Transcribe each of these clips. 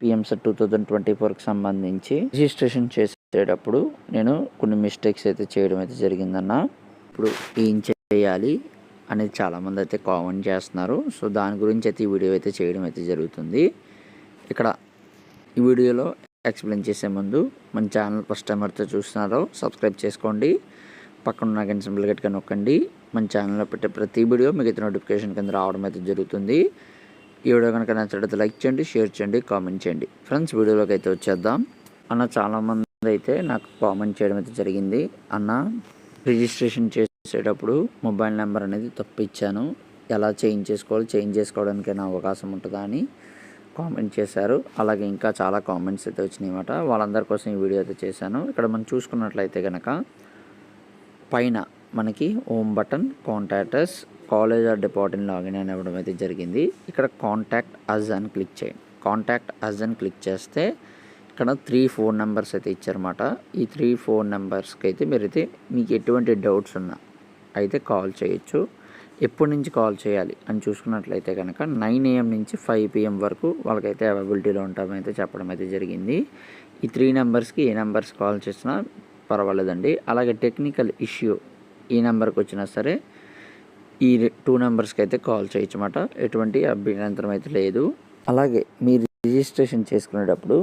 పిఎంసెట్ two thousand twenty ఫోర్కి సంబంధించి registration చేసేటప్పుడు నేను కొన్ని మిస్టేక్స్ అయితే చేయడం అయితే జరిగిందన్న. ఇప్పుడు ఏం చేయాలి అనేది చాలామంది అయితే కామెంట్ చేస్తున్నారు. సో దాని గురించి అయితే ఈ వీడియో అయితే చేయడం అయితే జరుగుతుంది. ఇక్కడ ఈ వీడియోలో ఎక్స్ప్లెయిన్ చేసే ముందు మన ఛానల్ ఫస్ట్ టైం అయితే చూస్తున్నారో సబ్స్క్రైబ్ చేసుకోండి. పక్కన ఉన్న గంట సింబల్ గట్టిగా నొక్కండి. మన ఛానల్లో పెట్టే ప్రతి వీడియో మీకు అయితే నోటిఫికేషన్ కింద రావడం అయితే జరుగుతుంది. ఈ వీడియో కనుక నచ్చినట్లయితే లైక్ చేయండి షేర్ చేయండి కామెంట్ చేయండి. ఫ్రెండ్స్ వీడియోలోకి అయితే వచ్చేద్దాం. అన్న చాలామంది అయితే నాకు కామెంట్ చేయడం అయితే జరిగింది. అన్న రిజిస్ట్రేషన్ చేసేటప్పుడు మొబైల్ నెంబర్ అనేది తప్పిచ్చాను. ఎలా చేంజ్ చేసుకోవాలి చేంజ్ చేసుకోవడానికైనా అవకాశం ఉంటుందా అని కామెంట్ చేశారు. అలాగే ఇంకా చాలా కామెంట్స్ అయితే వచ్చినాయన్నమాట వాళ్ళందరి కోసం ఈ వీడియో అయితే చేశాను. ఇక్కడ మనం చూసుకున్నట్లయితే కనుక పైన మనకి home button contactors college or department login అని ఇవ్వడం అయితే జరిగింది. ఇక్కడ కాంటాక్ట్ అజ్ అని క్లిక్ చేయండి. కాంటాక్ట్ అజ్ అని క్లిక్ చేస్తే ఇక్కడ త్రీ ఫోన్ నెంబర్స్ అయితే ఇచ్చారన్నమాట. ఈ త్రీ ఫోన్ నెంబర్స్కి అయితే మీరైతే మీకు ఎటువంటి డౌట్స్ ఉన్నా అయితే కాల్ చేయొచ్చు. ఎప్పటి నుంచి కాల్ చేయాలి అని చూసుకున్నట్లయితే కనుక నైన్ ఏఎం నుంచి ఫైవ్ పిఎం వరకు వాళ్ళకైతే అవైలబిలిటీలో ఉంటామైతే చెప్పడం అయితే జరిగింది. ఈ త్రీ నెంబర్స్కి ఏ నెంబర్స్ కాల్ చేసినా పర్వాలేదండి. అలాగే టెక్నికల్ ఇష్యూ ఈ నెంబర్కి వచ్చినా సరే ఈ టూ నెంబర్స్కి అయితే కాల్ చేయొచ్చు అన్నమాట ఎటువంటి అభ్యంతరం అయితే లేదు. అలాగే మీరు రిజిస్ట్రేషన్ చేసుకునేటప్పుడు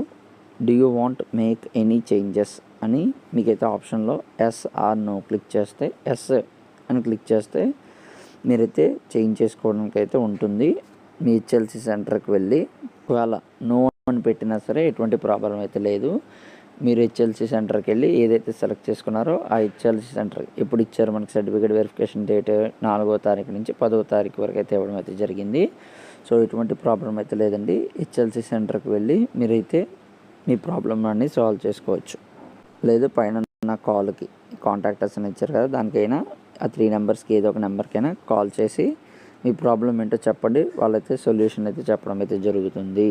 do you want make any changes అని మీకైతే ఆప్షన్లో ఎస్ ఆర్ నో క్లిక్ చేస్తే ఎస్ అని క్లిక్ చేస్తే మీరైతే చేంజ్ చేసుకోవడానికి అయితే ఉంటుంది. మీ హెచ్ఎల్సి సెంటర్కి వెళ్ళి ఒకవేళ నో అని పెట్టినా సరే ఎటువంటి ప్రాబ్లం అయితే లేదు. మీరు హెచ్ఎల్సి సెంటర్కి వెళ్ళి ఏదైతే సెలెక్ట్ చేసుకున్నారో ఆ హెచ్ఎల్సి సెంటర్ ఎప్పుడు ఇచ్చారు మనకి సర్టిఫికేట్ వెరిఫికేషన్ డేట్ నాలుగో తారీఖు నుంచి పదో తారీఖు వరకు అయితే ఇవ్వడం అయితే జరిగింది. సో ఎటువంటి ప్రాబ్లం అయితే లేదండి. హెచ్ఎల్సి సెంటర్కి వెళ్ళి మీరైతే మీ ప్రాబ్లమ్ అన్ని సాల్వ్ చేసుకోవచ్చు. లేదు పైన ఉన్న కాల్కి కాంటాక్టర్స్ అని ఇచ్చారు కదా దానికైనా ఆ త్రీ నెంబర్స్కి ఏదో ఒక నెంబర్కైనా కాల్ చేసి మీ ప్రాబ్లం ఏంటో చెప్పండి. వాళ్ళైతే సొల్యూషన్ అయితే చెప్పడం అయితే జరుగుతుంది.